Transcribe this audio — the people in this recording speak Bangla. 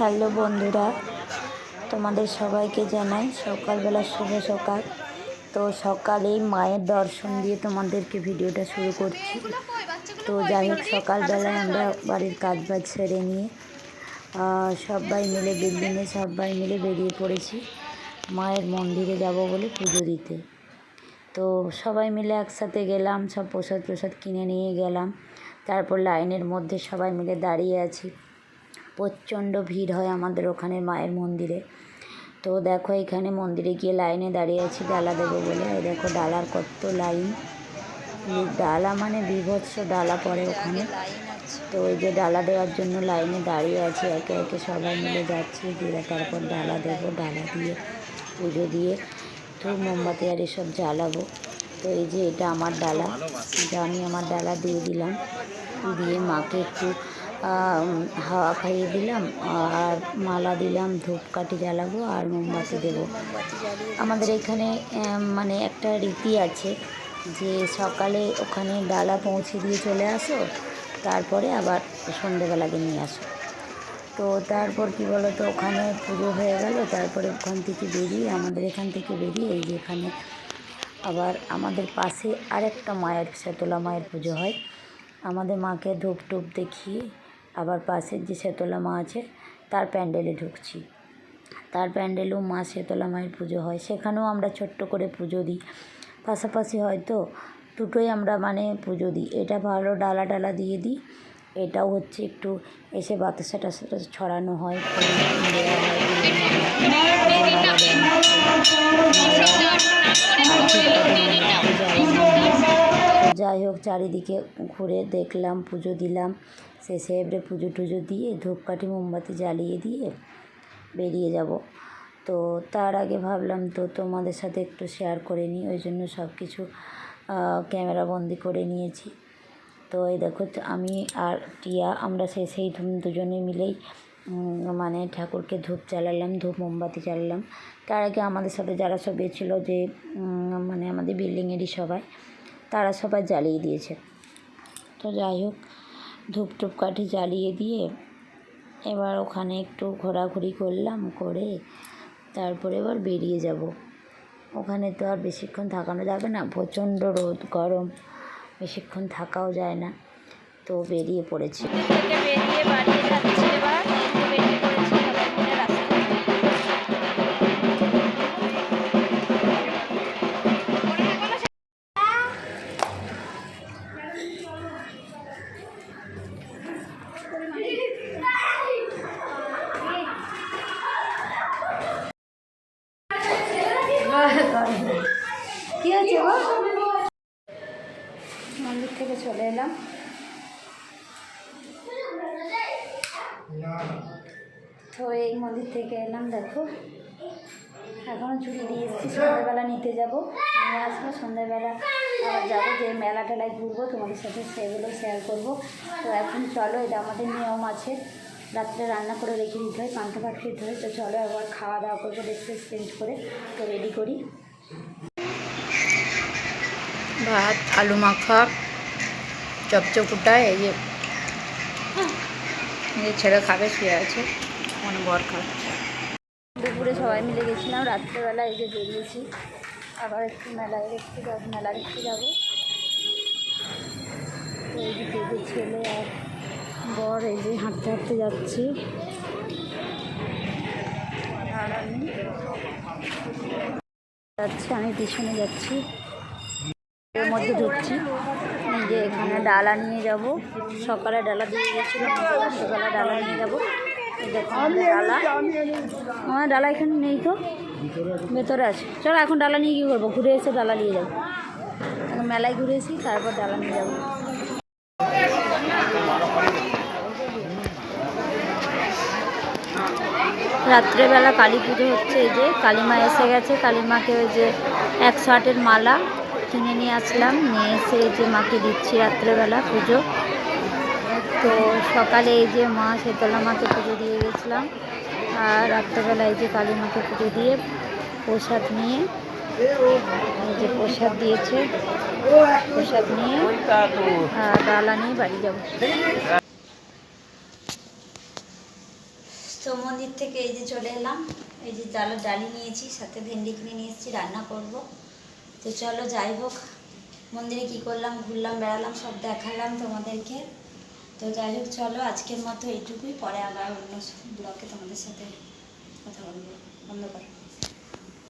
হ্যালো বন্ধুরা, তোমাদের সবাইকে জানাই সকালবেলা শুভ সকাল। তো সকালেই মায়ের দর্শন দিয়ে তোমাদেরকে ভিডিওটা শুরু করছি। তো যাই হোক সকালবেলায় আমরা বাড়ির কাজ বাজ সেরে নিয়ে সবাই মিলে বিল্ডিংয়ে সবাই মিলে বেরিয়ে পড়েছি। মায়ের মন্দিরে যাব বলে পুজো দিতে। তো সবাই মিলে একসাথে গেলাম, সব প্রসাদ প্রসাদ কিনে নিয়ে গেলাম। তারপর লাইনের মধ্যে সবাই মিলে দাঁড়িয়ে আছি। প্রচণ্ড ভিড় হয় আমাদের ওখানে মায়ের মন্দিরে। তো দেখো এখানে মন্দিরে গিয়ে লাইনে দাঁড়িয়ে আছি, ডালা দেবো বলে। এই দেখো ডালার কত লাইন। ডালা মানে বিভৎস ডালা পড়ে ওখানে। তো ওই যে ডালা দেওয়ার জন্য লাইনে দাঁড়িয়ে আছি, একে একে সবাই মিলে যাচ্ছি। দিয়ে তারপর ডালা দেবো, ডালা দিয়ে পুজো দিয়ে তো মোমবাতি আর এসব জ্বালাবো। তো এই যে এটা আমার ডালা। এটা আমি আমার ডালা দিয়ে দিলাম। দিয়ে মাকে একটু হাওয়া খাইয়ে দিলাম আর মালা দিলাম, ধূপকাঠি জ্বালাবো আর মোমবাতি দেবো। আমাদের এখানে মানে একটা রীতি আছে যে সকালে ওখানে ডালা পৌঁছে দিয়ে চলে আসো, তারপরে আবার সন্ধেবেলাকে নিয়ে আসো। তো তারপর কি বলো তো ওখানে পুজো হয়ে গেল, তারপরে ওখান থেকে বেরিয়ে আমাদের এখান থেকে বেরিয়ে এই যে এখানে আবার আমাদের পাশে আরেকটা মায়ের শেতলা মায়ের পুজো হয়। আমাদের মাকে ধূপ টুপ দেখিয়ে আবার পাশের যে শেতলা মা আছে, তার প্যান্ডেলে ঢুকছি। তার প্যান্ডেলেও মা শেতলা মায়ের পুজো হয়। সেখানেও আমরা ছোট্ট করে পুজো দিই। পাশাপাশি হয়তো দুটোই আমরা মানে পুজো দিই। এটা ভালো ডালা ডালা দিয়ে দিই। এটাও হচ্ছে একটু এসে বাতাসা টাতাসা ছড়ানো হয়। যাই হোক, চারিদিকে ঘুরে দেখলাম, পুজো দিলাম। শেষে এবারে পুজো টুজো দিয়ে ধূপকাঠি মোমবাতি জ্বালিয়ে দিয়ে বেরিয়ে যাব। তো তার আগে ভাবলাম তো তোমাদের সাথে একটু শেয়ার করে নিই, ওই জন্য সব কিছু ক্যামেরা বন্দি করে নিয়েছি। তো এই দেখো আমি আর টিয়া, আমরা সে, সেই দুজনে মিলেই মানে ঠাকুরকে ধূপ জ্বালালাম, ধূপ মোমবাতি জ্বালালাম। তার আগে আমাদের সাথে যারা সব ছিল যে মানে আমাদের বিল্ডিংয়েরই সবাই, তারা সবাই জ্বালিয়ে দিয়েছে। তো যাই হোক ধূপ টুপ কাঠি জ্বালিয়ে দিয়ে এবার ওখানে একটু ঘোরাঘুরি করলাম, করে তারপরে এবার বেরিয়ে যাব। ওখানে তো আর বেশিক্ষণ থাকানো যাবে না, প্রচণ্ড রোদ, গরম, বেশিক্ষণ থাকাও যায় না। তো বেরিয়ে পড়েছি। বেরিয়ে বাড়িয়ে যাচ্ছি এবার। চলে এলাম। তো এই মন্দির থেকে এলাম, দেখো। এখনও চুরি দিয়ে এসেছি, সন্ধ্যাবেলা নিতে যাব। নিয়ে আসব, সন্ধ্যাবেলা আবার যাব যে মেলা টেলায় ঘুরবো, তোমাদের সাথে সেগুলো শেয়ার করব। তো এখন চলো, এটা আমাদের নিয়ম আছে। রাত্রে রান্না করে রেখে দিতে হয়, পান্তা ভাত খেতে হয়। তো চলো, একবার খাওয়া দাওয়া করব, দেখতে চেঞ্জ করে, তো রেডি করি। ভাত, আলু মাখা চপচকুটা এই যে এই যে ছেলে খাবে শুয়ে আছে। মানে বর খাচ্ছে দুপুরে সবাই মিলে গেছিলাম রাত্রেবেলা এই যে বেরিয়েছি। আবার একটু মেলায় দেখতে যাব মেলা দেখতে যাব। তো এই যে দিদি ছেলে আর বর এই যে হাঁটতে হাঁটতে যাচ্ছি। আর আমি যাচ্ছি আমি পিছনে যাচ্ছি। মধ্যে ঢুকছি। এই যে এখানে ডালা নিয়ে যাব। সকালে ডালা দিয়ে গেছিলাম রাত্রেবেলা ডালা নিয়ে যাব। ডালা। আমার ডালা এখানে নেই তো। ভেতরে আছে। চলো এখন ডালা নিয়ে কী করব? ঘুরে এসে ডালা নিয়ে যাব। এখন মেলায় ঘুরে এসি তারপর ডালা নিয়ে যাব। রাত্রেবেলা কালী পুজো হচ্ছে এই যে। কালীমা এসে গেছে। কালীমাকে ওই যে একশো আটের মালা কিনে নিয়ে আসলাম। নিয়ে এসে এই যে মাকে দিচ্ছি রাত্রেবেলা পুজো। তো সকালে এই যে মা শীতলা মাকে পুজো দিয়ে গেছিলাম। আর রাত্রেবেলা এই যে কালী মাকে পুজো দিয়ে প্রসাদ নিয়ে, এই যে প্রসাদ দিয়েছে। প্রসাদ নিয়ে ডালা নিয়ে বাড়ি যাব। তো মন্দির থেকে এই যে চলে এলাম। এই যে ডাল ডালি নিয়েছি, সাথে ভেন্ডি কিনে নিয়ে এসেছি, রান্না করব। তো চলো যাই হোক, মন্দিরে কি করলাম, ঘুরলাম, বেড়ালাম, সব দেখালাম তোমাদেরকে। তো যাই হোক, চলো আজকের মতো এইটুকুই, পরে আবার অন্য ব্লগে তোমাদের সাথে কথা বলব। বন্ধ করো।